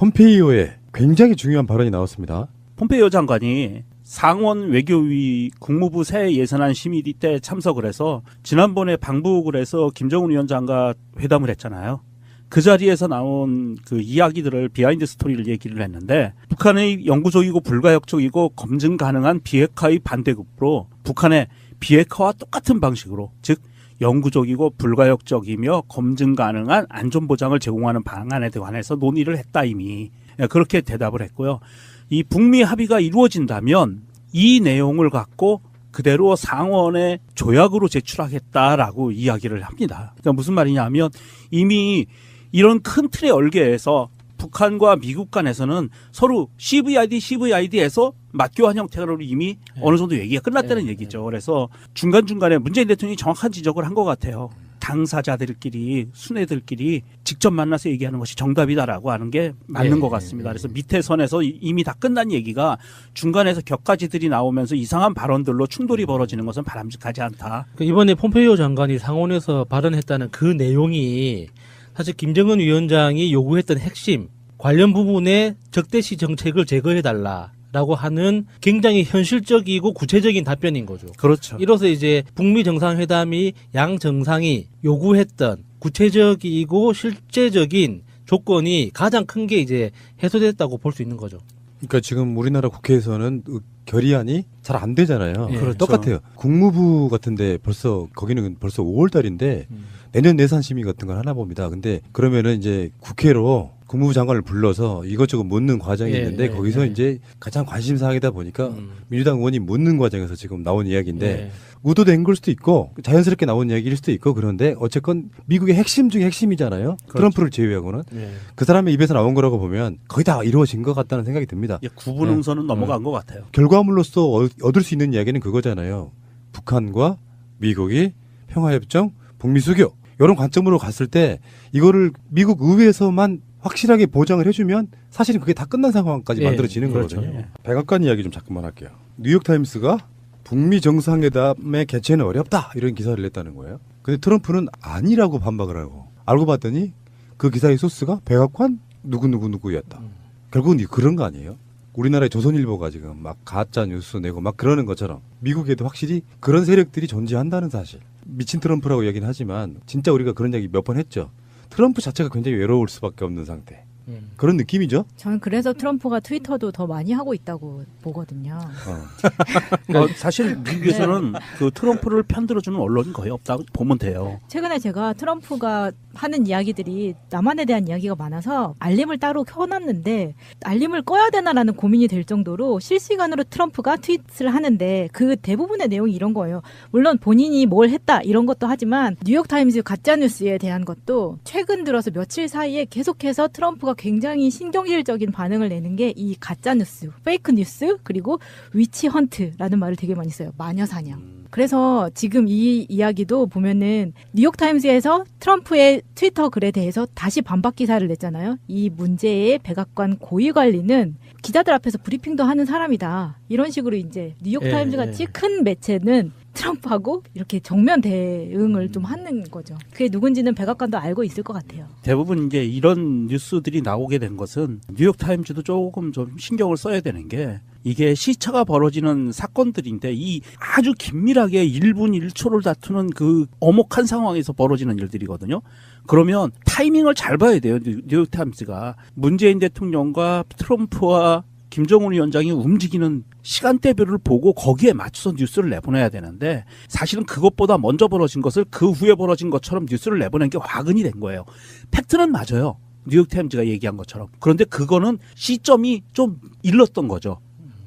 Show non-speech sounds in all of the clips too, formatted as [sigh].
폼페이오의 굉장히 중요한 발언이 나왔습니다. 폼페이오 장관이 상원 외교위 국무부 새 예산안 심의 때 참석을 해서 지난번에 방북을 해서 김정은 위원장과 회담을 했잖아요. 그 자리에서 나온 그 이야기들을 비하인드 스토리를 얘기를 했는데 북한의 영구적이고 불가역적이고 검증 가능한 비핵화의 반대급으로 북한의 비핵화와 똑같은 방식으로 즉 영구적이고 불가역적이며 검증 가능한 안전 보장을 제공하는 방안에 관해서 논의를 했다 이미 예, 그렇게 대답을 했고요. 이 북미 합의가 이루어진다면 이 내용을 갖고 그대로 상원에 조약으로 제출하겠다라고 이야기를 합니다. 그러니까 무슨 말이냐면 이미 이런 큰 틀의 얼개에서 북한과 미국 간에서는 서로 CVID, CVID에서 맞교환 형태로 이미 어느 정도 얘기가 끝났다는 네, 얘기죠. 그래서 중간중간에 문재인 대통령이 정확한 지적을 한 것 같아요. 당사자들끼리, 순애들끼리 직접 만나서 얘기하는 것이 정답이다라고 하는 게 맞는 네, 것 같습니다. 그래서 밑에 선에서 이- 이미 다 끝난 얘기가 중간에서 격가지들이 나오면서 이상한 발언들로 충돌이 벌어지는 것은 바람직하지 않다. 그 이번에 폼페이오 장관이 상원에서 발언했다는 그 내용이 사실 김정은 위원장이 요구했던 핵심 관련 부분의 적대시 정책을 제거해 달라 라고 하는 굉장히 현실적이고 구체적인 답변인 거죠. 그렇죠. 이로써 이제 북미 정상회담이 양 정상이 요구했던 구체적이고 실제적인 조건이 가장 큰 게 이제 해소됐다고 볼 수 있는 거죠. 그러니까 지금 우리나라 국회에서는 의- 결의안이 잘 안 되잖아요. 예. 그렇죠. 똑같아요. 국무부 같은데 벌써 거기는 벌써 5월 달인데 음. 내년 예산 심의 같은 걸 하나 봅니다. 근데 그러면은 이제 국회로 국무부 장관을 불러서 이것저것 묻는 과정이 예, 있는데 예, 거기서 예. 이제 가장 관심 사항이다 보니까 음. 민주당 의원이 묻는 과정에서 지금 나온 이야기인데 예. 의도된 걸 수도 있고 자연스럽게 나온 이야기일 수도 있고 그런데 어쨌건 미국의 핵심 중에 핵심이잖아요. 그렇죠. 트럼프를 제외하고는 예. 그 사람의 입에서 나온 거라고 보면 거의 다 이루어진 것 같다는 생각이 듭니다. 예, 구분 응선은 넘어간 것 같아요. 결과물로서 어- 얻을 수 있는 이야기는 그거잖아요. 북한과 미국이 평화협정, 북미 수교 이런 관점으로 갔을 때 이거를 미국 의회에서만 확실하게 보장을 해주면 사실은 그게 다 끝난 상황까지 예, 만들어지는 그렇죠. 거거든요. 예. 백악관 이야기 좀 잠깐만 할게요. 뉴욕 타임스가 북미 정상회담의 개최는 어렵다 이런 기사를 냈다는 거예요. 근데 트럼프는 아니라고 반박을 하고 알고 봤더니 그 기사의 소스가 백악관 누구 누구 누구였다. 음. 결국은 이- 그런 거 아니에요? 우리나라의 조선일보가 지금 막 가짜 뉴스 내고 막 그러는 것처럼 미국에도 확실히 그런 세력들이 존재한다는 사실. 미친 트럼프라고 얘기는 하지만 진짜 우리가 그런 얘기 몇 번 했죠. 트럼프 자체가 굉장히 외로울 수밖에 없는 상태. 음. 그런 느낌이죠. 저는 그래서 트럼프가 트위터도 더 많이 하고 있다고 보거든요. 어. [laughs] 어, 사실 미국에서는 그 트럼프를 편들어주는 언론이 거의 없다고 보면 돼요. 최근에 제가 트럼프가 하는 이야기들이 남한에 대한 이야기가 많아서 알림을 따로 켜놨는데 알림을 꺼야 되나라는 고민이 될 정도로 실시간으로 트럼프가 트윗을 하는데 그 대부분의 내용이 이런 거예요. 물론 본인이 뭘 했다 이런 것도 하지만 뉴욕타임즈 가짜뉴스에 대한 것도 최근 들어서 며칠 사이에 계속해서 트럼프가 굉장히 신경질적인 반응을 내는 게 이 가짜뉴스, 페이크 뉴스 그리고 위치 헌트라는 말을 되게 많이 써요. 마녀 사냥. 그래서 지금 이 이야기도 보면은 뉴욕타임즈에서 트럼프의 트위터 글에 대해서 다시 반박 기사를 냈잖아요. 이 문제의 백악관 고위 관리는 기자들 앞에서 브리핑도 하는 사람이다. 이런 식으로 이제 뉴욕타임즈 예, 같이 예. 큰 매체는 트럼프하고 이렇게 정면 대응을 좀 하는 거죠. 그게 누군지는 백악관도 알고 있을 것 같아요. 대부분 이제 이런 뉴스들이 나오게 된 것은 뉴욕 타임즈도 조금 좀 신경을 써야 되는 게 이게 시차가 벌어지는 사건들인데 이 아주 긴밀하게 1분 1초를 다투는 그 엄혹한 상황에서 벌어지는 일들이거든요. 그러면 타이밍을 잘 봐야 돼요. 뉴- 뉴욕 타임즈가 문재인 대통령과 트럼프와 김정은 위원장이 움직이는 시간대별을 보고 거기에 맞춰서 뉴스를 내보내야 되는데 사실은 그것보다 먼저 벌어진 것을 그 후에 벌어진 것처럼 뉴스를 내보낸 게 화근이 된 거예요. 팩트는 맞아요. 뉴욕타임즈가 얘기한 것처럼. 그런데 그거는 시점이 좀 일렀던 거죠.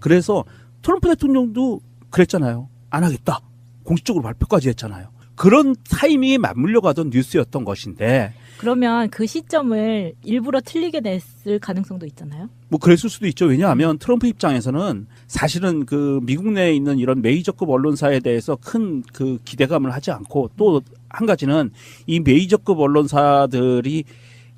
그래서 트럼프 대통령도 그랬잖아요. 안 하겠다. 공식적으로 발표까지 했잖아요. 그런 타이밍에 맞물려 가던 뉴스였던 것인데 그러면 그 시점을 일부러 틀리게 냈을 가능성도 있잖아요. 뭐 그랬을 수도 있죠. 왜냐하면 트럼프 입장에서는 사실은 그 미국 내에 있는 이런 메이저급 언론사에 대해서 큰 그 기대감을 하지 않고 또 한 가지는 이 메이저급 언론사들이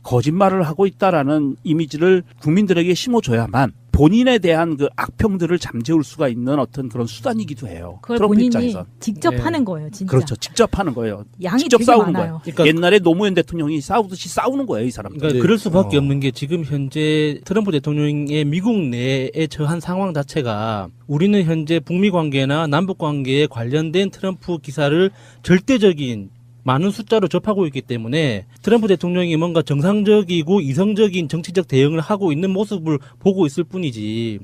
거짓말을 하고 있다라는 이미지를 국민들에게 심어줘야만 본인에 대한 그 악평들을 잠재울 수가 있는 어떤 그런 수단이기도 해요. 그걸 트럼프 본인이 입장에선. 직접 네. 하는 거예요, 진짜. 그렇죠. 직접 하는 거예요. 양이 직접 되게 싸우는 많아요. 그러니까 옛날에 노무현 대통령이 싸우듯이 싸우는 거예요, 이 사람들. 그러니까 네. 그럴 수밖에 어. 없는 게 지금 현재 트럼프 대통령의 미국 내에 처한 상황 자체가 우리는 현재 북미 관계나 남북 관계에 관련된 트럼프 기사를 절대적인 많은 숫자로 접하고 있기 때문에 트럼프 대통령이 뭔가 정상적이고 이성적인 정치적 대응을 하고 있는 모습을 보고 있을 뿐이지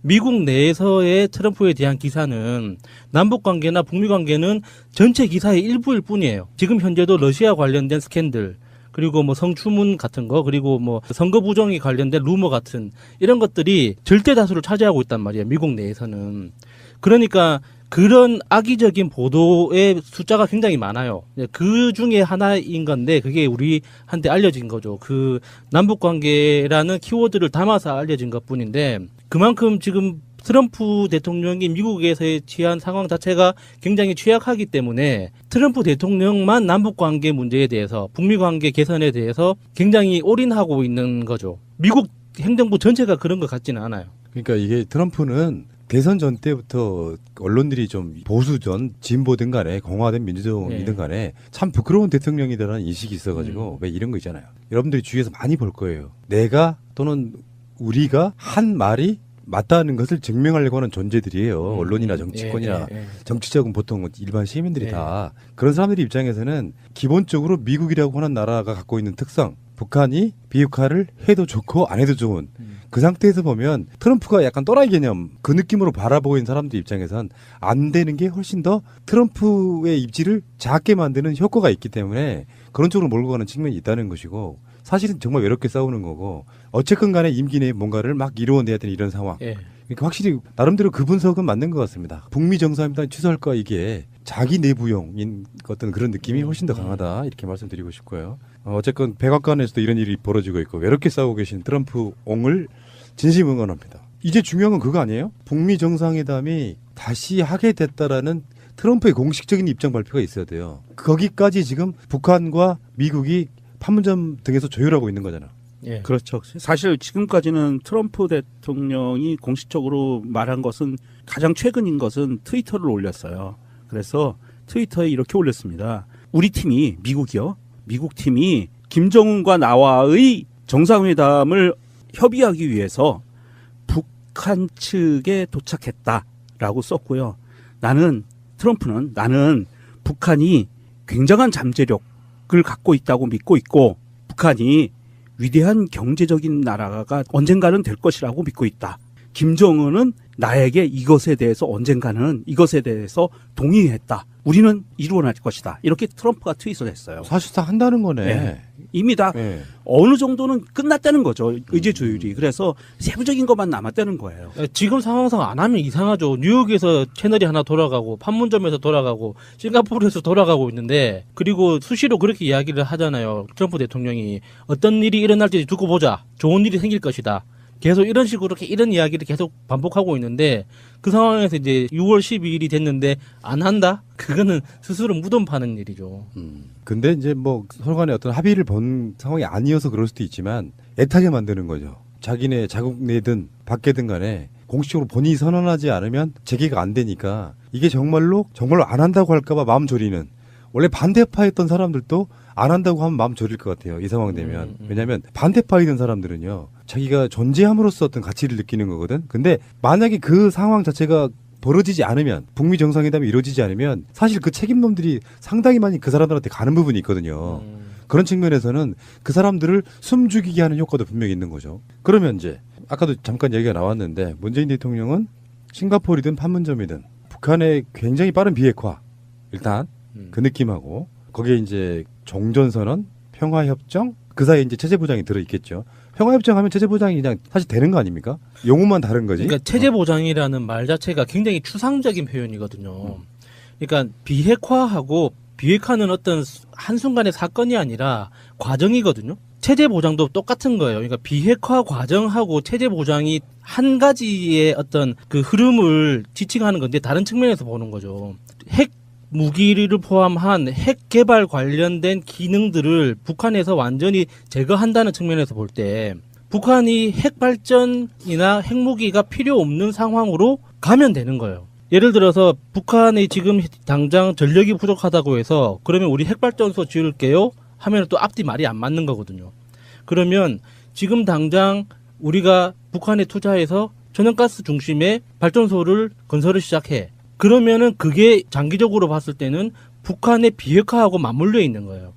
미국 내에서의 트럼프에 대한 기사는 남북 관계나 북미 관계는 전체 기사의 일부일 뿐이에요. 지금 현재도 러시아 관련된 스캔들 그리고 뭐 성추문 같은 거 그리고 뭐 선거 부정이 관련된 루머 같은 이런 것들이 절대 다수를 차지하고 있단 말이에요. 미국 내에서는. 그러니까 그런 악의적인 보도의 숫자가 굉장히 많아요. 그 중에 하나인 건데 그게 우리한테 알려진 거죠. 그 남북 관계라는 키워드를 담아서 알려진 것뿐인데 그만큼 지금 트럼프 대통령이 미국에서의 취한 상황 자체가 굉장히 취약하기 때문에 트럼프 대통령만 남북 관계 문제에 대해서 북미 관계 개선에 대해서 굉장히 올인하고 있는 거죠. 미국 행정부 전체가 그런 것 같지는 않아요. 그러니까 이게 트럼프는 대선 전 때부터 언론들이 좀 보수든 진보든 간에 공화든 민주정이든 네. 간에 참 부끄러운 대통령이다라는 인식이 있어가지고 왜 이런 거 있잖아요. 여러분들이 주위에서 많이 볼 거예요. 내가 또는 우리가 한 말이 맞다는 것을 증명하려고 하는 존재들이에요. 음. 언론이나 정치권이나 예, 예, 예. 정치적은 보통 일반 시민들이 네. 다 그런 사람들 입장에서는 기본적으로 미국이라고 하는 나라가 갖고 있는 특성 북한이 비핵화를 해도 좋고 안 해도 좋은 음. 그 상태에서 보면 트럼프가 약간 또라이 개념 그 느낌으로 바라보고 있는 사람들 입장에선 안 되는 게 훨씬 더 트럼프의 입지를 작게 만드는 효과가 있기 때문에 그런 쪽으로 몰고 가는 측면이 있다는 것이고 사실은 정말 외롭게 싸우는 거고 어쨌건 간에 임기 내에 뭔가를 막 이루어내야 되는 이런 상황 예. 그러니까 확실히 나름대로 그 분석은 맞는 것 같습니다. 북미 정상회담 취소할까 이게 자기 내부용인 어떤 그런 느낌이 훨씬 더 강하다 이렇게 말씀드리고 싶고요. 어, 어쨌건 백악관에서도 이런 일이 벌어지고 있고 외롭게 싸우고 계신 트럼프 옹을 진심 응원합니다. 이제 중요한 건 그거 아니에요? 북미 정상회담이 다시 하게 됐다라는 트럼프의 공식적인 입장 발표가 있어야 돼요. 거기까지 지금 북한과 미국이 판문점 등에서 조율하고 있는 거잖아. 예. 그렇죠. 사실 지금까지는 트럼프 대통령이 공식적으로 말한 것은 가장 최근인 것은 트위터를 올렸어요. 그래서 트위터에 이렇게 올렸습니다. 우리 팀이 미국이요. 미국 팀이 김정은과 나와의 정상회담을 협의하기 위해서 북한 측에 도착했다라고 썼고요. 나는 트럼프는 나는 북한이 굉장한 잠재력을 갖고 있다고 믿고 있고 북한이 위대한 경제적인 나라가 언젠가는 될 것이라고 믿고 있다. 김정은은 나에게 이것에 대해서 언젠가는 이것에 대해서 동의했다. 우리는 이루어낼 것이다. 이렇게 트럼프가 트윗을 했어요. 사실상 한다는 거네. 네. 이미 다 네. 어느 정도는 끝났다는 거죠. 의제 조율이. 그래서 세부적인 것만 남았다는 거예요. 예, 지금 상황상 안 하면 이상하죠. 뉴욕에서 채널이 하나 돌아가고 판문점에서 돌아가고 싱가포르에서 돌아가고 있는데 그리고 수시로 그렇게 이야기를 하잖아요. 트럼프 대통령이 어떤 일이 일어날지 두고 보자. 좋은 일이 생길 것이다. 계속 이런 식으로 이렇게 이런 이야기를 계속 반복하고 있는데 그 상황에서 이제 6월 12일이 됐는데 안 한다? 그거는 [laughs] 스스로 무덤 파는 일이죠. 음. 근데 이제 뭐 서로 간에 어떤 합의를 본 상황이 아니어서 그럴 수도 있지만 애타게 만드는 거죠. 자기네 자국 내든 밖에든 간에 공식적으로 본인이 선언하지 않으면 재개가 안 되니까 이게 정말로 정말로 안 한다고 할까봐 마음 졸이는 원래 반대파였던 사람들도 안 한다고 하면 마음 졸일 것 같아요. 이 상황 되면. 음, 음. 왜냐하면 반대파이던 사람들은요. 자기가 존재함으로써 어떤 가치를 느끼는 거거든. 근데 만약에 그 상황 자체가 벌어지지 않으면 북미 정상회담이 이루어지지 않으면 사실 그 책임놈들이 상당히 많이 그 사람들한테 가는 부분이 있거든요. 음. 그런 측면에서는 그 사람들을 숨죽이게 하는 효과도 분명히 있는 거죠. 그러면 이제 아까도 잠깐 얘기가 나왔는데 문재인 대통령은 싱가포르든 판문점이든 북한의 굉장히 빠른 비핵화 일단 음. 그 느낌하고 거기에 이제 종전선언, 평화협정 그 사이에 이제 체제 보장이 들어 있겠죠. 평화협정 하면 체제 보장이 그냥 사실 되는 거 아닙니까? 용어만 다른 거지. 그러니까 체제 보장이라는 말 자체가 굉장히 추상적인 표현이거든요. 그러니까 비핵화하고 비핵화는 어떤 한순간의 사건이 아니라 과정이거든요. 체제 보장도 똑같은 거예요. 그러니까 비핵화 과정하고 체제 보장이 한 가지의 어떤 그 흐름을 지칭하는 건데 다른 측면에서 보는 거죠. 핵 무기를 포함한 핵 개발 관련된 기능들을 북한에서 완전히 제거한다는 측면에서 볼 때 북한이 핵 발전이나 핵무기가 필요 없는 상황으로 가면 되는 거예요. 예를 들어서 북한이 지금 당장 전력이 부족하다고 해서 그러면 우리 핵발전소 지을게요 하면 또 앞뒤 말이 안 맞는 거거든요. 그러면 지금 당장 우리가 북한에 투자해서 천연가스 중심의 발전소를 건설을 시작해. 그러면은 그게 장기적으로 봤을 때는 북한의 비핵화하고 맞물려 있는 거예요.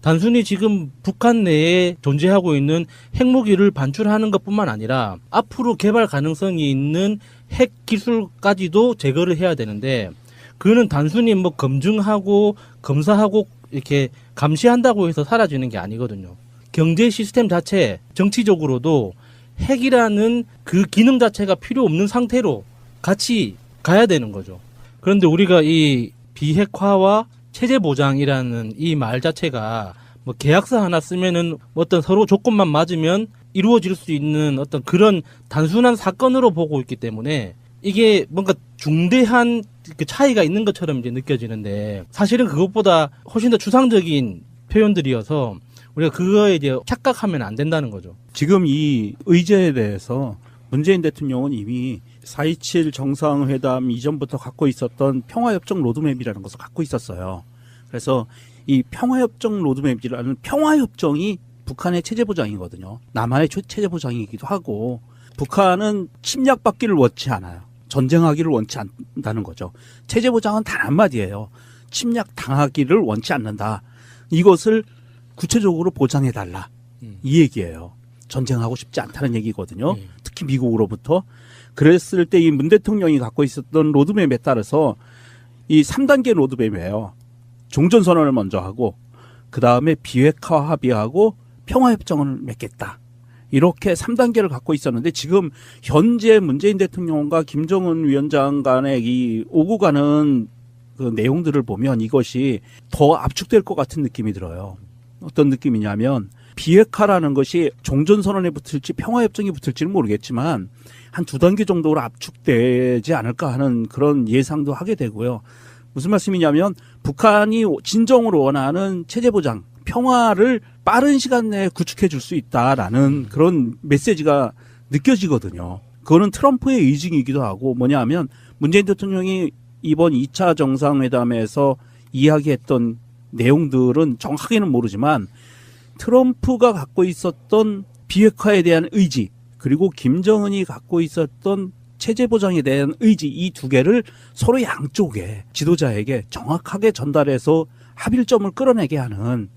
단순히 지금 북한 내에 존재하고 있는 핵무기를 반출하는 것뿐만 아니라 앞으로 개발 가능성이 있는 핵 기술까지도 제거를 해야 되는데 그거는 단순히 뭐 검증하고 검사하고 이렇게 감시한다고 해서 사라지는 게 아니거든요. 경제 시스템 자체 정치적으로도 핵이라는 그 기능 자체가 필요 없는 상태로 같이 가야 되는 거죠. 그런데 우리가 이 비핵화와 체제 보장이라는 이 말 자체가 뭐 계약서 하나 쓰면은 어떤 서로 조건만 맞으면 이루어질 수 있는 어떤 그런 단순한 사건으로 보고 있기 때문에 이게 뭔가 중대한 그 차이가 있는 것처럼 이제 느껴지는데 사실은 그것보다 훨씬 더 추상적인 표현들이어서 우리가 그거에 이제 착각하면 안 된다는 거죠. 지금 이 의제에 대해서 문재인 대통령은 이미 4.27 정상회담 이전부터 갖고 있었던 평화협정 로드맵이라는 것을 갖고 있었어요. 그래서 이 평화협정 로드맵이라는 평화협정이 북한의 체제 보장이거든요. 남한의 초- 체제 보장이기도 하고 북한은 침략받기를 원치 않아요. 전쟁하기를 원치 않는다는 거죠. 체제 보장은 단 한마디예요. 침략 당하기를 원치 않는다. 이것을 구체적으로 보장해 달라. 음. 이 얘기예요. 전쟁하고 싶지 않다는 얘기거든요. 예. 특히 미국으로부터. 그랬을 때 이 문 대통령이 갖고 있었던 로드맵에 따라서 이 3단계 로드맵이에요. 종전 선언을 먼저 하고, 그 다음에 비핵화 합의하고 평화협정을 맺겠다. 이렇게 3단계를 갖고 있었는데 지금 현재 문재인 대통령과 김정은 위원장 간의 이 오고 가는 그 내용들을 보면 이것이 더 압축될 것 같은 느낌이 들어요. 어떤 느낌이냐면 비핵화라는 것이 종전선언에 붙을지 평화협정에 붙을지는 모르겠지만 한 두 단계 정도로 압축되지 않을까 하는 그런 예상도 하게 되고요. 무슨 말씀이냐면 북한이 진정으로 원하는 체제 보장, 평화를 빠른 시간 내에 구축해 줄 수 있다라는 그런 메시지가 느껴지거든요. 그거는 트럼프의 의징이기도 하고 뭐냐면 문재인 대통령이 이번 2차 정상회담에서 이야기했던 내용들은 정확하게는 모르지만 트럼프가 갖고 있었던 비핵화에 대한 의지 그리고 김정은이 갖고 있었던 체제 보장에 대한 의지 이 두 개를 서로 양쪽에 지도자에게 정확하게 전달해서 합일점을 끌어내게 하는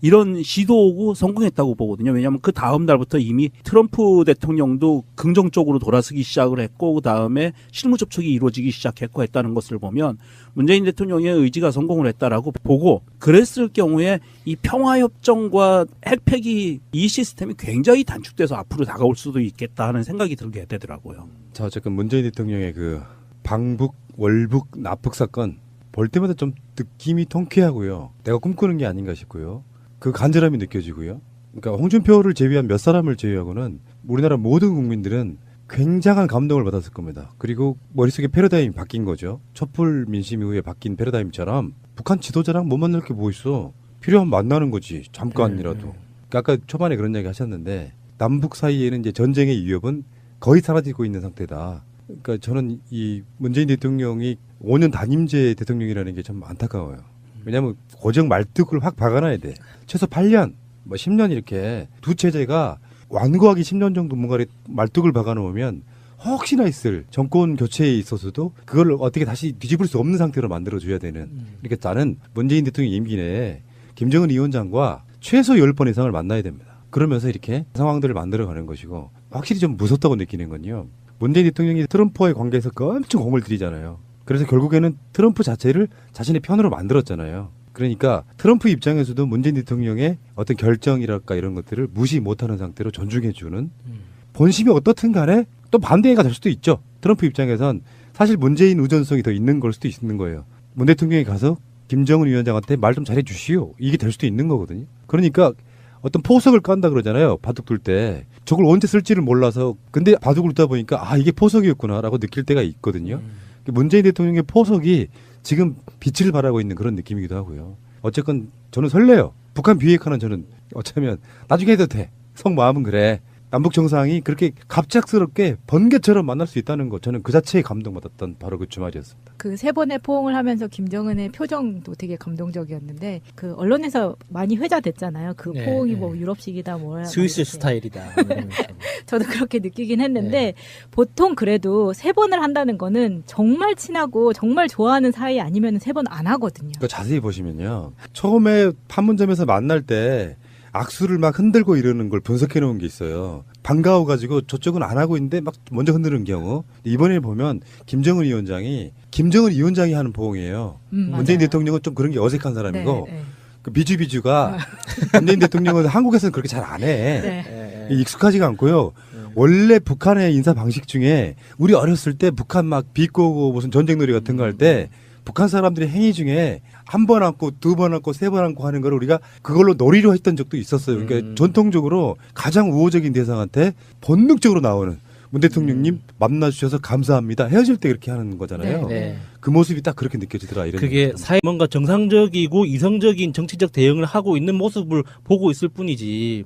이런 시도고 성공했다고 보거든요. 왜냐하면 그 다음 날부터 이미 트럼프 대통령도 긍정적으로 돌아서기 시작을 했고 그 다음에 실무 접촉이 이루어지기 시작했고 했다는 것을 보면 문재인 대통령의 의지가 성공을 했다라고 보고 그랬을 경우에 이 평화협정과 핵폐기 이 시스템이 굉장히 단축돼서 앞으로 다가올 수도 있겠다 하는 생각이 들게 되더라고요. 자, 어쨌든 문재인 대통령의 그 방북, 월북, 납북 사건 볼 때마다 좀 느낌이 통쾌하고요. 내가 꿈꾸는 게 아닌가 싶고요. 그 간절함이 느껴지고요. 그러니까 홍준표를 제외한 몇 사람을 제외하고는 우리나라 모든 국민들은 굉장한 감동을 받았을 겁니다. 그리고 머릿속에 패러다임이 바뀐 거죠. 촛불 민심 이후에 바뀐 패러다임처럼 북한 지도자랑 못 만날 게 뭐 있어. 필요하면 만나는 거지. 잠깐이라도. 네, 네. 그러니까 아까 초반에 그런 이야기 하셨는데 남북 사이에는 이제 전쟁의 위협은 거의 사라지고 있는 상태다. 그러니까 저는 이 문재인 대통령이 5년 단임제 대통령이라는 게 참 안타까워요. 왜냐하면 고정 말뚝을 확 박아놔야 돼. 최소 8년, 뭐 10년 이렇게 두 체제가 완고하게 10년 정도 뭔가 말뚝을 박아놓으면 혹시나 있을 정권 교체에 있어서도 그걸 어떻게 다시 뒤집을 수 없는 상태로 만들어줘야 되는. 음. 그러니까 나는 문재인 대통령 임기 내에 김정은 위원장과 최소 10번 이상을 만나야 됩니다. 그러면서 이렇게 상황들을 만들어가는 것이고 확실히 좀 무섭다고 느끼는 건요. 문재인 대통령이 트럼프와의 관계에서 그 엄청 공을 들이잖아요. 그래서 결국에는 트럼프 자체를 자신의 편으로 만들었잖아요. 그러니까 트럼프 입장에서도 문재인 대통령의 어떤 결정이랄까 이런 것들을 무시 못하는 상태로 존중해주는 음. 본심이 어떻든 간에 또 반대가 될 수도 있죠. 트럼프 입장에선 사실 문재인 의존성이 더 있는 걸 수도 있는 거예요. 문 대통령이 가서 김정은 위원장한테 말 좀 잘해 주시오. 이게 될 수도 있는 거거든요. 그러니까 어떤 포석을 깐다 그러잖아요. 바둑 둘 때. 저걸 언제 쓸지를 몰라서 근데 바둑을 두다 보니까 아 이게 포석이었구나라고 느낄 때가 있거든요. 문재인 대통령의 포석이 지금 빛을 발하고 있는 그런 느낌이기도 하고요. 어쨌건 저는 설레요. 북한 비핵화는 저는 어쩌면 나중에 해도 돼. 속 마음은 그래. 남북 정상이 그렇게 갑작스럽게 번개처럼 만날 수 있다는 거 저는 그 자체에 감동받았던 바로 그 주말이었습니다. 그 세 번의 포옹을 하면서 김정은의 표정도 되게 감동적이었는데 그 언론에서 많이 회자됐잖아요. 그 네, 포옹이 네. 뭐 유럽식이다 뭐야. 스위스. 스타일이다. [laughs] 이러면서. 저도 그렇게 느끼긴 했는데 네. 보통 그래도 세 번을 한다는 거는 정말 친하고 정말 좋아하는 사이 아니면 세 번 안 하거든요. 그 자세히 보시면요. 처음에 판문점에서 만날 때 악수를 막 흔들고 이러는 걸 분석해 놓은 게 있어요. 반가워 가지고 저쪽은 안 하고 있는데 막 먼저 흔드는 경우. 이번에 보면 김정은 위원장이 김정은 위원장이 하는 포옹이에요. 음, 문재인 맞아요. 대통령은 좀 그런 게 어색한 사람이고 네, 네. 그 비주비주가 [laughs] 문재인 대통령은 한국에서는 그렇게 잘 안 해. 네. 익숙하지가 않고요. 네. 원래 북한의 인사 방식 중에 우리 어렸을 때 북한 막 비꼬고 무슨 전쟁놀이 같은 거 할 때 북한 사람들의 행위 중에 한 번 안고 두 번 안고 세 번 안고 하는 걸 우리가 그걸로 놀이로 했던 적도 있었어요. 그러니까 음. 전통적으로 가장 우호적인 대상한테 본능적으로 나오는 문 대통령님 만나 주셔서 감사합니다. 헤어질 때 그렇게 하는 거잖아요. 네. 네. 그 모습이 딱 그렇게 느껴지더라. 이런 그게. 사회 뭔가 정상적이고 이성적인 정치적 대응을 하고 있는 모습을 보고 있을 뿐이지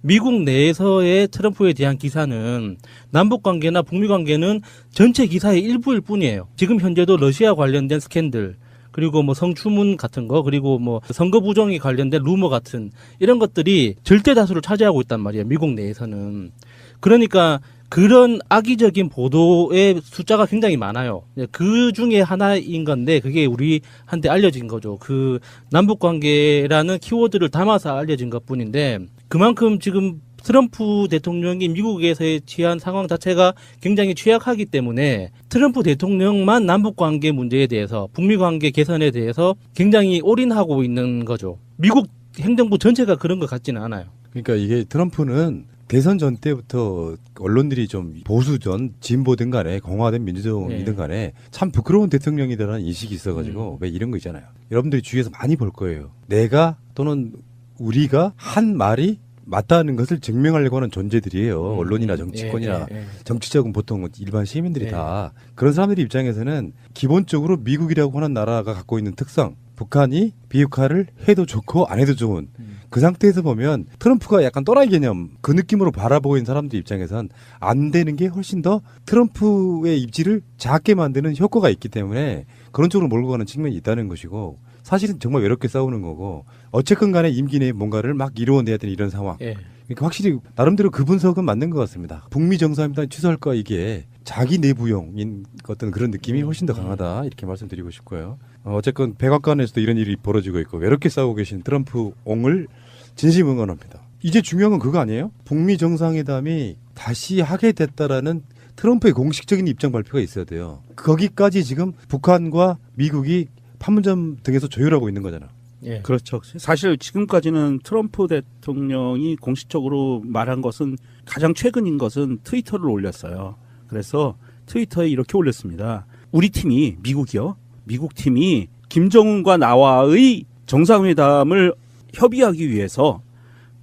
미국 내에서의 트럼프에 대한 기사는 남북 관계나 북미 관계는 전체 기사의 일부일 뿐이에요. 지금 현재도 러시아 관련된 스캔들 그리고 뭐 성추문 같은 거 그리고 뭐 선거 부정이 관련된 루머 같은 이런 것들이 절대 다수를 차지하고 있단 말이에요. 미국 내에서는. 그러니까 그런 악의적인 보도의 숫자가 굉장히 많아요. 네, 그 중에 하나인 건데 그게 우리한테 알려진 거죠. 그 남북 관계라는 키워드를 담아서 알려진 것뿐인데 그만큼 지금 트럼프 대통령이 미국에서의 취한 상황 자체가 굉장히 취약하기 때문에 트럼프 대통령만 남북 관계 문제에 대해서 북미 관계 개선에 대해서 굉장히 올인하고 있는 거죠. 미국 행정부 전체가 그런 것 같지는 않아요. 그러니까 이게 트럼프는 대선 전 때부터 언론들이 좀 보수전 진보든 간에 공화된 민주정이든 네. 간에 참 부끄러운 대통령이다라는 인식이 있어가지고 왜 이런 거 있잖아요. 여러분들이 주위에서 많이 볼 거예요. 내가 또는 우리가 한 말이 맞다는 것을 증명하려고 하는 존재들이에요. 언론이나 정치권이나 예, 예, 예. 정치적은 보통 일반 시민들이 네. 다 그런 사람들 입장에서는 기본적으로 미국이라고 하는 나라가 갖고 있는 특성 북한이 비핵화를 해도 좋고 안 해도 좋은 음. 그 상태에서 보면 트럼프가 약간 또라이 개념 그 느낌으로 바라보고 있는 사람들 입장에선 안 되는 게 훨씬 더 트럼프의 입지를 작게 만드는 효과가 있기 때문에 그런 쪽으로 몰고 가는 측면이 있다는 것이고 사실은 정말 외롭게 싸우는 거고 어쨌건 간에 임기 내에 뭔가를 막 이루어내야 되는 이런 상황 예. 그러니까 확실히 나름대로 그 분석은 맞는 것 같습니다. 북미 정상회담 취소할까 이게 자기 내부용인 어떤 그런 느낌이 훨씬 더 강하다 이렇게 말씀드리고 싶고요. 어, 어쨌건 백악관에서도 이런 일이 벌어지고 있고 외롭게 싸우고 계신 트럼프 옹을 진심 응원합니다. 이제 중요한 건 그거 아니에요? 북미 정상회담이 다시 하게 됐다라는 트럼프의 공식적인 입장 발표가 있어야 돼요. 거기까지 지금 북한과 미국이 판문점 등에서 조율하고 있는 거잖아. 예. 그렇죠. 사실 지금까지는 트럼프 대통령이 공식적으로 말한 것은 가장 최근인 것은 트위터를 올렸어요. 그래서 트위터에 이렇게 올렸습니다. 우리 팀이 미국이요. 미국 팀이 김정은과 나와의 정상회담을 협의하기 위해서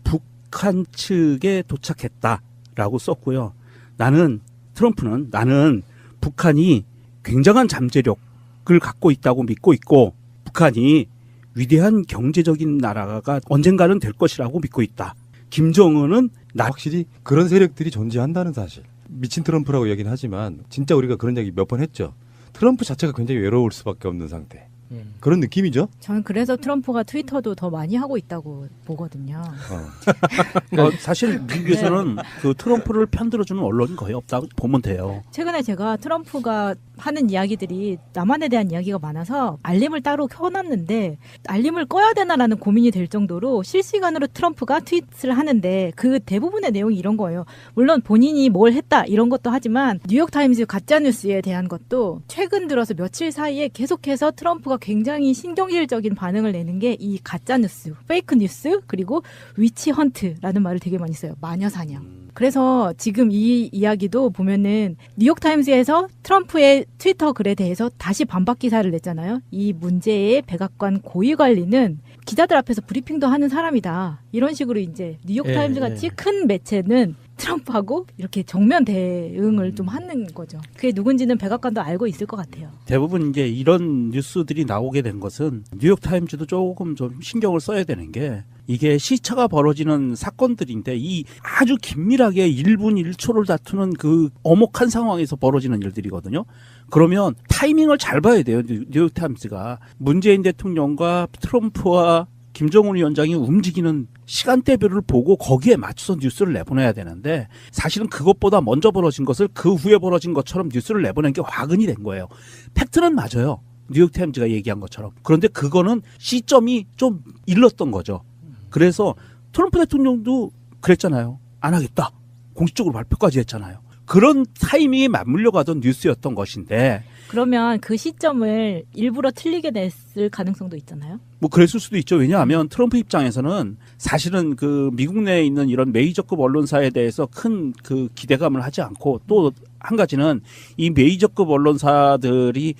북한 측에 도착했다라고 썼고요. 나는 트럼프는 나는 북한이 굉장한 잠재력 을 갖고 있다고 믿고 있고 북한이 위대한 경제적인 나라가 언젠가는 될 것이라고 믿고 있다. 김정은은 나 확실히 그런 세력들이 존재한다는 사실. 미친 트럼프라고 얘기는 하지만 진짜 우리가 그런 얘기 몇 번 했죠. 트럼프 자체가 굉장히 외로울 수밖에 없는 상태. 음. 그런 느낌이죠. 저는 그래서 트럼프가 트위터도 더 많이 하고 있다고 보거든요. 어. 어, [laughs] 사실 미국에서는 그 트럼프를 편들어주는 언론이 거의 없다고 보면 돼요. 최근에 제가 트럼프가 하는 이야기들이 남한에 대한 이야기가 많아서 알림을 따로 켜놨는데 알림을 꺼야 되나라는 고민이 될 정도로 실시간으로 트럼프가 트윗을 하는데 그 대부분의 내용이 이런 거예요. 물론 본인이 뭘 했다 이런 것도 하지만 뉴욕타임즈 가짜뉴스에 대한 것도 최근 들어서 며칠 사이에 계속해서 트럼프가 굉장히 신경질적인 반응을 내는 게 이 가짜뉴스, 페이크뉴스 그리고 위치헌트라는 말을 되게 많이 써요. 마녀사냥. 그래서 지금 이 이야기도 보면은 뉴욕타임스에서 트럼프의 트위터 글에 대해서 다시 반박 기사를 냈잖아요. 이 문제의 백악관 고위 관리는 기자들 앞에서 브리핑도 하는 사람이다. 이런 식으로 이제 뉴욕타임스 예, 같이 예. 큰 매체는 트럼프하고 이렇게 정면 대응을 좀 하는 거죠. 그게 누군지는 백악관도 알고 있을 것 같아요. 대부분 이제 이런 뉴스들이 나오게 된 것은 뉴욕 타임즈도 조금 좀 신경을 써야 되는 게 이게 시차가 벌어지는 사건들인데 이 아주 긴밀하게 1분 1초를 다투는 그 엄혹한 상황에서 벌어지는 일들이거든요. 그러면 타이밍을 잘 봐야 돼요. 뉴- 뉴욕타임스가 문재인 대통령과 트럼프와 김정은 위원장이 움직이는 시간대별을 보고 거기에 맞춰서 뉴스를 내보내야 되는데 사실은 그것보다 먼저 벌어진 것을 그 후에 벌어진 것처럼 뉴스를 내보낸 게 화근이 된 거예요. 팩트는 맞아요. 뉴욕타임즈가 얘기한 것처럼. 그런데 그거는 시점이 좀 일렀던 거죠. 그래서 트럼프 대통령도 그랬잖아요. 안 하겠다. 공식적으로 발표까지 했잖아요. 그런 타이밍에 맞물려 가던 뉴스였던 것인데 그러면 그 시점을 일부러 틀리게 냈을 가능성도 있잖아요. 뭐 그랬을 수도 있죠. 왜냐하면 트럼프 입장에서는 사실은 그 미국 내에 있는 이런 메이저급 언론사에 대해서 큰 그 기대감을 하지 않고 또 한 가지는 이 메이저급 언론사들이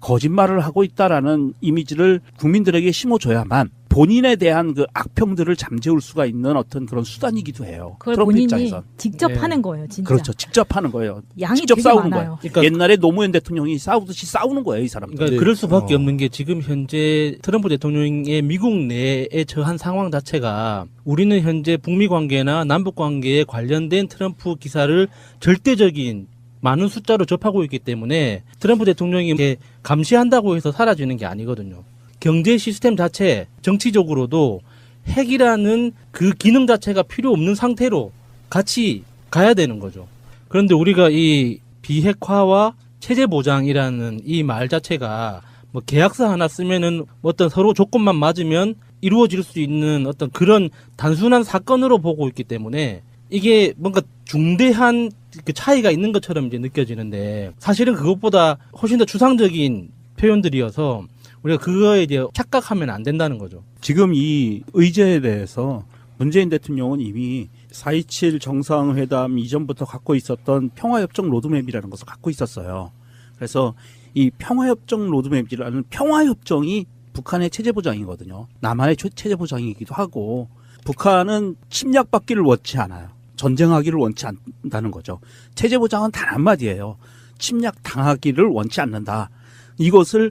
거짓말을 하고 있다라는 이미지를 국민들에게 심어줘야만 본인에 대한 그 악평들을 잠재울 수가 있는 어떤 그런 수단이기도 해요. 그걸 트럼프 본인이 입장에선. 직접 네. 하는 거예요, 진짜. 그렇죠. 직접 하는 거예요. 양이 직접 되게 싸우는 많아요. 거예요. 옛날에 노무현 대통령이 싸우듯이 싸우는 거예요, 이 사람들. 그러니까 네. 그럴 수밖에 어. 없는 게 지금 현재 트럼프 대통령의 미국 내에 처한 상황 자체가 우리는 현재 북미 관계나 남북 관계에 관련된 트럼프 기사를 절대적인 많은 숫자로 접하고 있기 때문에 트럼프 대통령이 감시한다고 해서 사라지는 게 아니거든요. 경제 시스템 자체, 정치적으로도 핵이라는 그 기능 자체가 필요 없는 상태로 같이 가야 되는 거죠. 그런데 우리가 이 비핵화와 체제 보장이라는 이 말 자체가 뭐 계약서 하나 쓰면은 어떤 서로 조건만 맞으면 이루어질 수 있는 어떤 그런 단순한 사건으로 보고 있기 때문에 이게 뭔가 중대한 그 차이가 있는 것처럼 이제 느껴지는데 사실은 그것보다 훨씬 더 추상적인 표현들이어서 우리가 그거에 이제 착각하면 안 된다는 거죠. 지금 이 의제에 대해서 문재인 대통령은 이미 4.27 정상회담 이전부터 갖고 있었던 평화협정 로드맵이라는 것을 갖고 있었어요. 그래서 이 평화협정 로드맵이라는 평화협정이 북한의 체제보장이거든요. 남한의 초- 체제보장이기도 하고 북한은 침략받기를 원치 않아요. 전쟁하기를 원치 않는다는 거죠. 체제보장은 단 한마디예요. 침략당하기를 원치 않는다. 이것을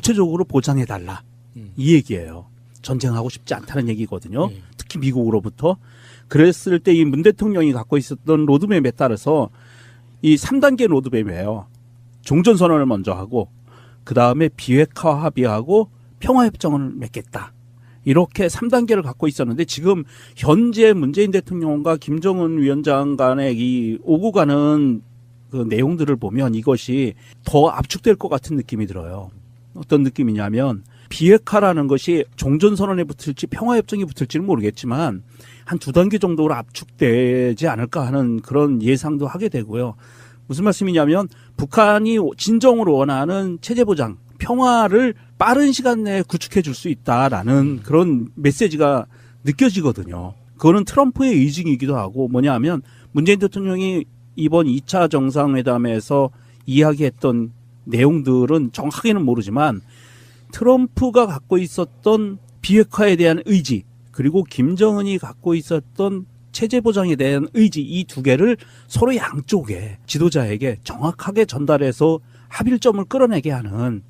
구체적으로 보장해 달라. 음. 이 얘기예요. 전쟁하고 싶지 않다는 얘기거든요. 네. 특히 미국으로부터. 그랬을 때 이 문 대통령이 갖고 있었던 로드맵에 따라서 이 3단계 로드맵이에요. 종전 선언을 먼저 하고, 그 다음에 비핵화 합의하고 평화협정을 맺겠다. 이렇게 3단계를 갖고 있었는데 지금 현재 문재인 대통령과 김정은 위원장 간의 이 오고 가는 그 내용들을 보면 이것이 더 압축될 것 같은 느낌이 들어요. 어떤 느낌이냐면 비핵화라는 것이 종전선언에 붙을지 평화협정에 붙을지는 모르겠지만 한 두 단계 정도로 압축되지 않을까 하는 그런 예상도 하게 되고요. 무슨 말씀이냐면 북한이 진정으로 원하는 체제 보장, 평화를 빠른 시간 내에 구축해 줄 수 있다라는 그런 메시지가 느껴지거든요. 그거는 트럼프의 의징이기도 하고 뭐냐 하면 문재인 대통령이 이번 2차 정상회담에서 이야기했던 내용들은 정확하게는 모르지만 트럼프가 갖고 있었던 비핵화에 대한 의지 그리고 김정은이 갖고 있었던 체제 보장에 대한 의지 이 두 개를 서로 양쪽에 지도자에게 정확하게 전달해서 합일점을 끌어내게 하는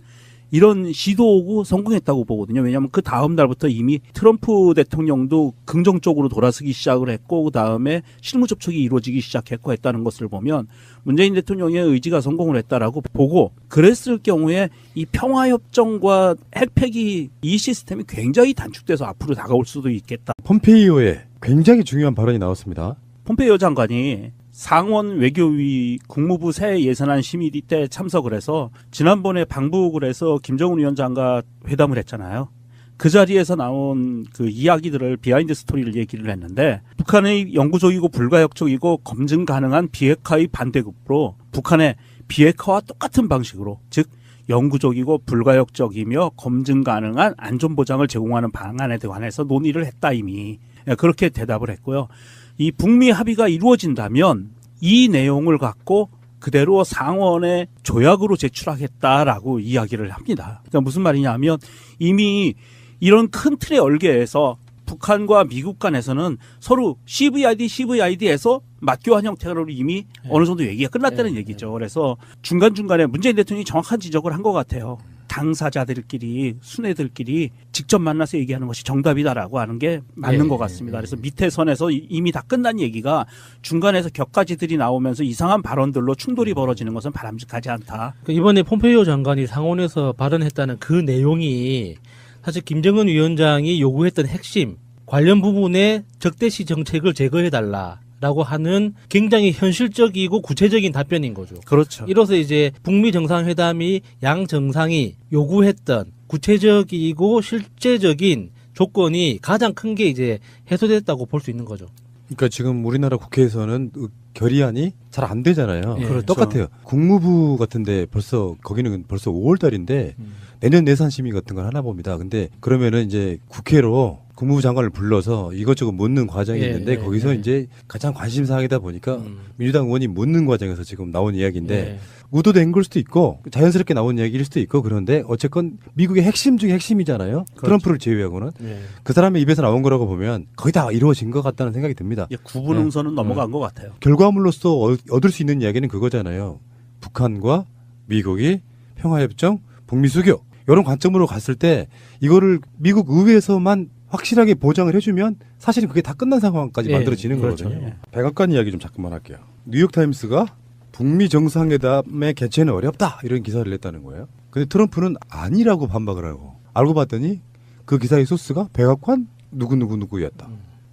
이런 시도고 성공했다고 보거든요. 왜냐하면 그 다음 날부터 이미 트럼프 대통령도 긍정적으로 돌아서기 시작을 했고 그 다음에 실무 접촉이 이루어지기 시작했고 했다는 것을 보면 문재인 대통령의 의지가 성공을 했다라고 보고 그랬을 경우에 이 평화협정과 핵폐기 이 시스템이 굉장히 단축돼서 앞으로 다가올 수도 있겠다. 폼페이오의 굉장히 중요한 발언이 나왔습니다. 폼페이오 장관이 상원 외교위 국무부 새 예산안 심의 때 참석을 해서 지난번에 방북을 해서 김정은 위원장과 회담을 했잖아요. 그 자리에서 나온 그 이야기들을 비하인드 스토리를 얘기를 했는데 북한의 영구적이고 불가역적이고 검증 가능한 비핵화의 반대급으로 북한의 비핵화와 똑같은 방식으로 즉 영구적이고 불가역적이며 검증 가능한 안전 보장을 제공하는 방안에 관해서 논의를 했다 이미 예, 그렇게 대답을 했고요. 이 북미 합의가 이루어진다면 이 내용을 갖고 그대로 상원에 조약으로 제출하겠다라고 이야기를 합니다. 그러니까 무슨 말이냐면 이미 이런 큰 틀의 얼개에서 북한과 미국 간에서는 서로 CVID, CVID에서 맞교환 형태로 이미 어느 정도 얘기가 끝났다는 네, 얘기죠. 그래서 중간중간에 문재인 대통령이 정확한 지적을 한 것 같아요. 당사자들끼리 순애들끼리 직접 만나서 얘기하는 것이 정답이다라고 하는 게 맞는 예, 것 같습니다. 그래서 밑에 선에서 이- 이미 다 끝난 얘기가 중간에서 격가지들이 나오면서 이상한 발언들로 충돌이 벌어지는 것은 바람직하지 않다. 그 이번에 폼페이오 장관이 상원에서 발언했다는 그 내용이 사실 김정은 위원장이 요구했던 핵심 관련 부분에 적대시 정책을 제거해 달라 라고 하는 굉장히 현실적이고 구체적인 답변인 거죠. 그렇죠. 이로써 이제 북미 정상회담이 양 정상이 요구했던 구체적이고 실제적인 조건이 가장 큰 게 이제 해소됐다고 볼 수 있는 거죠. 그러니까 지금 우리나라 국회에서는 그 결의안이 잘 안 되잖아요. 예. 그렇죠. 똑같아요. 국무부 같은데 벌써 거기는 벌써 5월 달인데 음. 내년 예산 심의 같은 걸 하나 봅니다. 근데 그러면은 이제 국회로 국무부 장관을 불러서 이것저것 묻는 과정이 예, 있는데 예, 거기서 예. 이제 가장 관심 사항이다 보니까 음. 민주당 의원이 묻는 과정에서 지금 나온 이야기인데 예. 의도된 걸 수도 있고 자연스럽게 나온 이야기일 수도 있고 그런데 어쨌건 미국의 핵심 중에 핵심이잖아요. 그렇죠. 트럼프를 제외하고는 예. 그 사람의 입에서 나온 거라고 보면 거의 다 이루어진 것 같다는 생각이 듭니다. 예, 구분 응선은 넘어간 것 같아요. 결과물로서 얻- 얻을 수 있는 이야기는 그거잖아요. 북한과 미국이 평화협정, 북미 수교 이런 관점으로 갔을 때 이거를 미국 의회에서만 확실하게 보장을 해주면 사실은 그게 다 끝난 상황까지 예, 만들어지는 그렇죠. 거거든요. 예. 백악관 이야기 좀 잠깐만 할게요. 뉴욕 타임스가 북미 정상회담의 개최는 어렵다 이런 기사를 냈다는 거예요. 근데 트럼프는 아니라고 반박을 하고 알고 봤더니 그 기사의 소스가 백악관 누구 누구 누구였다.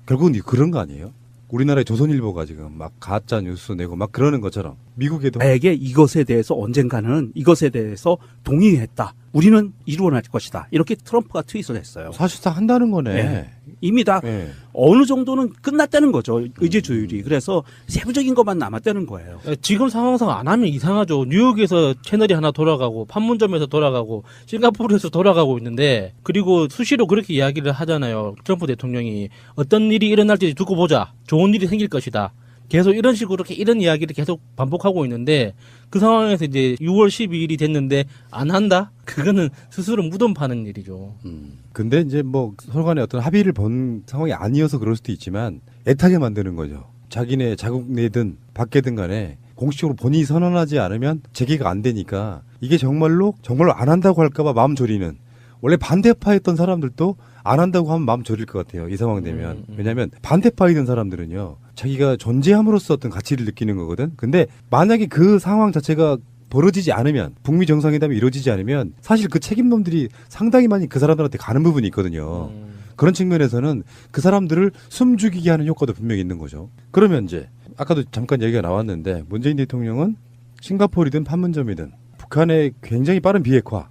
결국은 이- 그런 거 아니에요? 우리나라의 조선일보가 지금 막 가짜 뉴스 내고 막 그러는 것처럼 미국에도 나에게 이것에 대해서 언젠가는 이것에 대해서 동의했다. 우리는 이루어낼 것이다. 이렇게 트럼프가 트윗을 했어요. 사실상 한다는 거네. 예. 이미 다 예. 어느 정도는 끝났다는 거죠. 의제 조율이. 그래서 세부적인 것만 남았다는 거예요. 예, 지금 상황상 안 하면 이상하죠. 뉴욕에서 채널이 하나 돌아가고 판문점에서 돌아가고 싱가포르에서 돌아가고 있는데 그리고 수시로 그렇게 이야기를 하잖아요. 트럼프 대통령이 어떤 일이 일어날지 두고 보자. 좋은 일이 생길 것이다. 계속 이런 식으로 이렇게 이런 이야기를 계속 반복하고 있는데 그 상황에서 이제 6월 12일이 됐는데 안 한다? 그거는 스스로 무덤 파는 일이죠. 음. 근데 이제 뭐 서로 간에 어떤 합의를 본 상황이 아니어서 그럴 수도 있지만 애타게 만드는 거죠. 자기네 자국 내든 밖에든 간에 공식적으로 본인이 선언하지 않으면 재개가 안 되니까 이게 정말로 정말로 안 한다고 할까봐 마음 졸이는 원래 반대파였던 사람들도 안 한다고 하면 마음 졸일 것 같아요. 이 상황 되면. 음, 음. 왜냐하면 반대파이던 사람들은요. 자기가 존재함으로써 어떤 가치를 느끼는 거거든. 근데 만약에 그 상황 자체가 벌어지지 않으면 북미 정상회담이 이루어지지 않으면 사실 그 책임론들이 상당히 많이 그 사람들한테 가는 부분이 있거든요. 음. 그런 측면에서는 그 사람들을 숨죽이게 하는 효과도 분명히 있는 거죠. 그러면 이제 아까도 잠깐 얘기가 나왔는데 문재인 대통령은 싱가포르든 판문점이든 북한의 굉장히 빠른 비핵화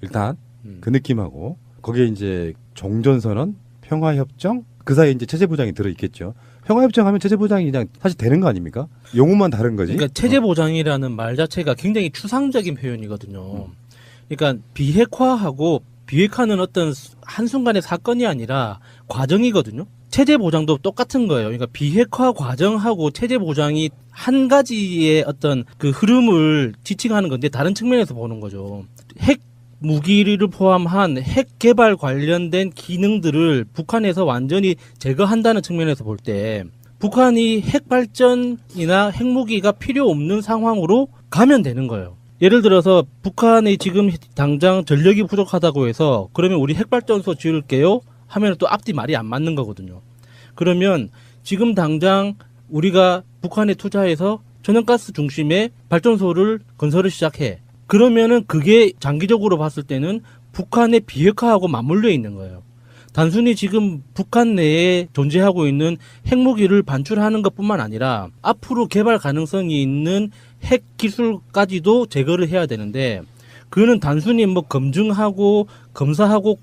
일단 음. 그 느낌하고 거기에 이제 종전선언, 평화협정 그 사이에 이제 체제 보장이 들어 있겠죠. 평화협정 하면 체제 보장이 그냥 사실 되는 거 아닙니까? 용어만 다른 거지. 그러니까 체제 보장이라는 말 자체가 굉장히 추상적인 표현이거든요. 그러니까 비핵화하고 비핵화는 어떤 한순간의 사건이 아니라 과정이거든요. 체제 보장도 똑같은 거예요. 그러니까 비핵화 과정하고 체제 보장이 한 가지의 어떤 그 흐름을 지칭하는 건데 다른 측면에서 보는 거죠. 핵 무기를 포함한 핵 개발 관련된 기능들을 북한에서 완전히 제거한다는 측면에서 볼 때 북한이 핵 발전이나 핵무기가 필요 없는 상황으로 가면 되는 거예요. 예를 들어서 북한이 지금 당장 전력이 부족하다고 해서 그러면 우리 핵발전소 지을게요 하면 또 앞뒤 말이 안 맞는 거거든요. 그러면 지금 당장 우리가 북한에 투자해서 천연가스 중심의 발전소를 건설을 시작해. 그러면은 그게 장기적으로 봤을 때는 북한의 비핵화하고 맞물려 있는 거예요. 단순히 지금 북한 내에 존재하고 있는 핵무기를 반출하는 것뿐만 아니라 앞으로 개발 가능성이 있는 핵 기술까지도 제거를 해야 되는데 그거는 단순히 뭐 검증하고 검사하고